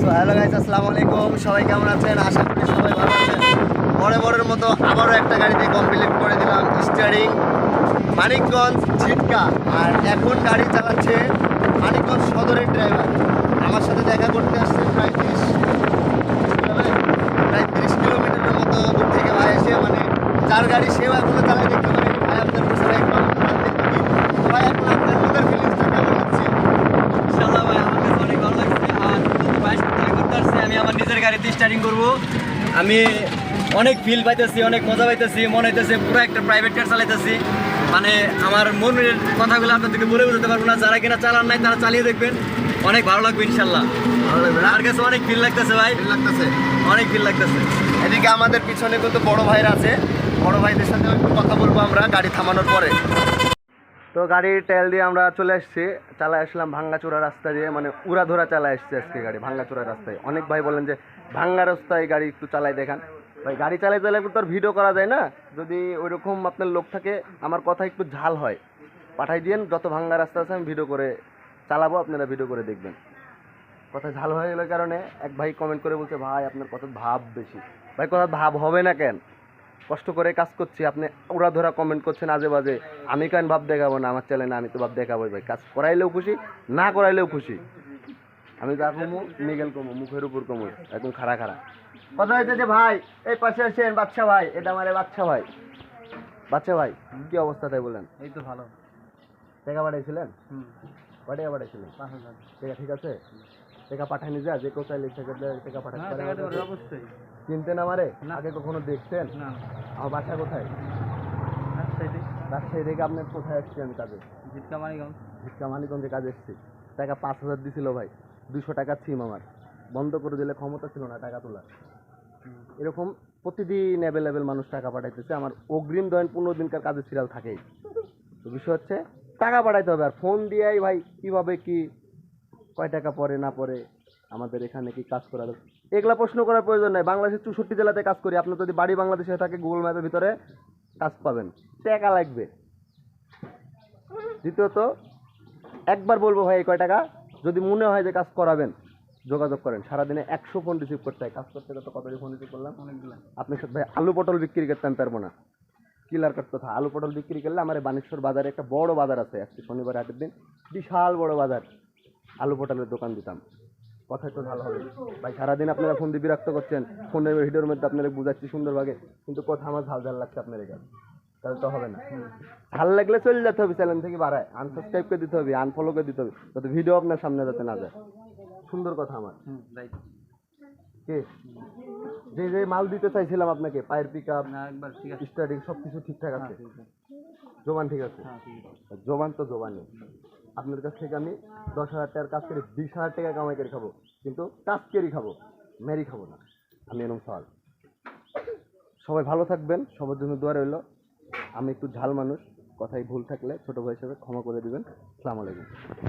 So hello guys আসসালামু আলাইকুম সবাই কেমন আছেন? আশা করি সবাই ভালো আছেন। বড় বড়ের মতো আবারও একটা গাড়িতে কমপ্লিট করে দিলাম স্টিয়ারিং মানিকগঞ্জ ঝিটকা। আর এখন গাড়ি চালাচ্ছে মানিকগঞ্জ সদরের ড্রাইভার আমার সাথে দেখা করতে আসছে প্রায় তিরিশ প্রায় তিরিশ কিলোমিটারের মতো দূর থেকে ভাই এসে মানে যার গাড়ি সেও এখনও চালায় দেখতে পারে ভাই আপনার পিছনে একদম ভাই এখন আপনার ফিলিংসটা কেমন হচ্ছে ইনশাআল্লাহ ভাই আমার কাছে অনেক ভালো লাগছে আর যেহেতু বাইশ টাকা করতে আসছে আমি আমার নিজের গাড়িতে স্টার্টিং করব। আমি অনেক ফিল পাইতেছি অনেক মজা পাইতেছি মনে হইতেছে পুরো একটা প্রাইভেট কার চালাইতেছি। মানে আমার মনের কথাগুলো আপনাদেরকে বলে বোঝাতে পারব না যারা কিনা চালান নাই তারা চালিয়ে দেখবেন। অনেক ভালো লাগবে ইনশাল্লাহ। ভালো লাগবে না? আমার কাছে অনেক ফিল লাগতেছে ভাই। ফিল লাগতেছে? অনেক ফিল লাগতেছে। এদিকে আমাদের পিছনে কিন্তু বড় ভাইরা আছে। বড় ভাইদের সাথে একটু কথা বলব আমরা গাড়ি থামানোর পরে। তো গাড়ির তেল দিয়ে আমরা চলে আসছি। চালায় আসলাম ভাঙ্গাচোরা রাস্তা দিয়ে মানে উড়াধরা চালায় আসছে আজকে গাড়ি, ভাঙ্গাচোরা রাস্তায়। অনেক ভাই বলেন যে, ভাঙ্গা রাস্তায় গাড়ি একটু চালাই দেখান। ভাই, গাড়ি চালাই চালাই তো আর ভিডিও করা যায় না। যদি ওইরকম আপনার লোক থাকে, আমার কথা একটু ঝাল হয়। পাঠাই দিয়েন, যত ভাঙ্গা রাস্তা আছে আমি ভিডিও করে চালাবো, আপনারা ভিডিও করে দেখবেন। কথা ঝাল হয়ে গেলে কারণে, এক ভাই কমেন্ট করে বলছে, ভাই, আপনার কথা ভাব বেশি। ভাই, কথা ভাব হবে না কেন? কষ্ট করে কাজ করছি আপনি ওরা ধরা কমেন্ট করছেন আজে বাজে। আমি কেন ভাব দেখাবো না আমার চ্যানেলে আমি তো ভাব দেখাবো ভাই। কাজ করাইলেও খুশি না করাইলেও খুশি। আমি যা কমু নিগেল কমু মুখের উপর কমু একদম খাড়া খাড়া। কথা হয়েছে যে ভাই এই পাশে আসেন বাচ্চা ভাই এটা আমার বাচ্চা ভাই। বাচ্চা ভাই কি অবস্থা তাই বলেন? এই তো ভালো। টাকা পাঠাইছিলেন? হুম। কয় টাকা পাঠাইছিলেন? টাকা ঠিক আছে? টাকা পাঠানি যা যে কোথায় লিখে টাকা পাঠাতে পারে অবশ্যই। চিনতেন আমারে। আগে কখনো দেখছেন না আমার বাসা কোথায়? রাজশাহী থেকে আপনার কোথায় আমি কাজে? জিটকা মানিগঞ্জ কাজে এসেছি। টাকা পাঁচ হাজার দিছিল ভাই। দুশো টাকা সিম আমার। বন্ধ করে দিলে ক্ষমতা ছিল না টাকা তোলার। এরকম প্রতিদিন অ্যাভেলেবেল মানুষ টাকা পাঠাইতেছে। আমার অগ্রিম দেন পনেরো দিনকার কাজের সিরিয়াল থাকেই। তো বিষয় হচ্ছে টাকা পাঠাইতে হবে। আর ফোন দিয়েই ভাই কীভাবে কি কয় টাকা পরে না পরে আমাদের এখানে কি কাজ করার এগুলা প্রশ্ন করার প্রয়োজন নাই। বাংলাদেশের চৌষট্টি জেলাতে কাজ করি। আপনার যদি বাড়ি বাংলাদেশে থাকে গুগল ম্যাপের ভিতরে কাজ পাবেন। টাকা লাগবে। দ্বিতীয়ত একবার বলব ভাই এই কয় টাকা যদি মনে হয় যে কাজ করাবেন যোগাযোগ করেন। সারাদিনে একশো ফোন রিসিভ করতে হয়। কাজ করতে করতে কতটি ফোন রিসিভ করলাম? আপনি সাথে ভাই আলু পটল বিক্রি করতাম পারব না। কিলার কাট কথা। আলু পটল বিক্রি করলে আমার এই বানেশ্বর বাজারে একটা বড় বাজার আছে। আজকে শনিবার হাটের দিন বিশাল বড় বাজার। আলু পটলের দোকান দিতাম। কথাই তো ভালো হবে। ভাই সারাদিন আপনারা ফোন দিয়ে বিরক্ত করছেন। ফোনের ভিডিওর মধ্যে আপনারা বুঝাচ্ছি সুন্দরভাবে কিন্তু কথা আমার ঝাল ঝাল লাগছে আপনার এখানে তাহলে তো হবে না। ভালো লাগলে চলে যেতে হবে চ্যানেল থেকে বাড়ায়। আনসাবস্ক্রাইব করে দিতে হবে আনফলো করে দিতে হবে যাতে ভিডিও আপনার সামনে যাতে না যায়। সুন্দর কথা আমার। কে? যে যে মাল দিতে চাইছিলাম আপনাকে পায়ের পিক আপ স্টার্টিং সব কিছু ঠিকঠাক আছে। জোবান ঠিক আছে? হ্যাঁ ঠিক আছে। জোবান তো জোবানই। আপনার কাছ থেকে আমি দশ হাজার টাকার কাজ করে বিশ হাজার টাকা কামাই করে খাব। কিন্তু কাজ কেরি খাব মেরি খাব না। আমি এরকম সওয়াল। সবাই ভালো থাকবেন, সবার জন্য দোয়া রইল। আমি একটু ঝাল মানুষ কথাই ভুল থাকলে ছোটো ভাই হিসাবে ক্ষমা করে দিবেন। আসসালামু আলাইকুম।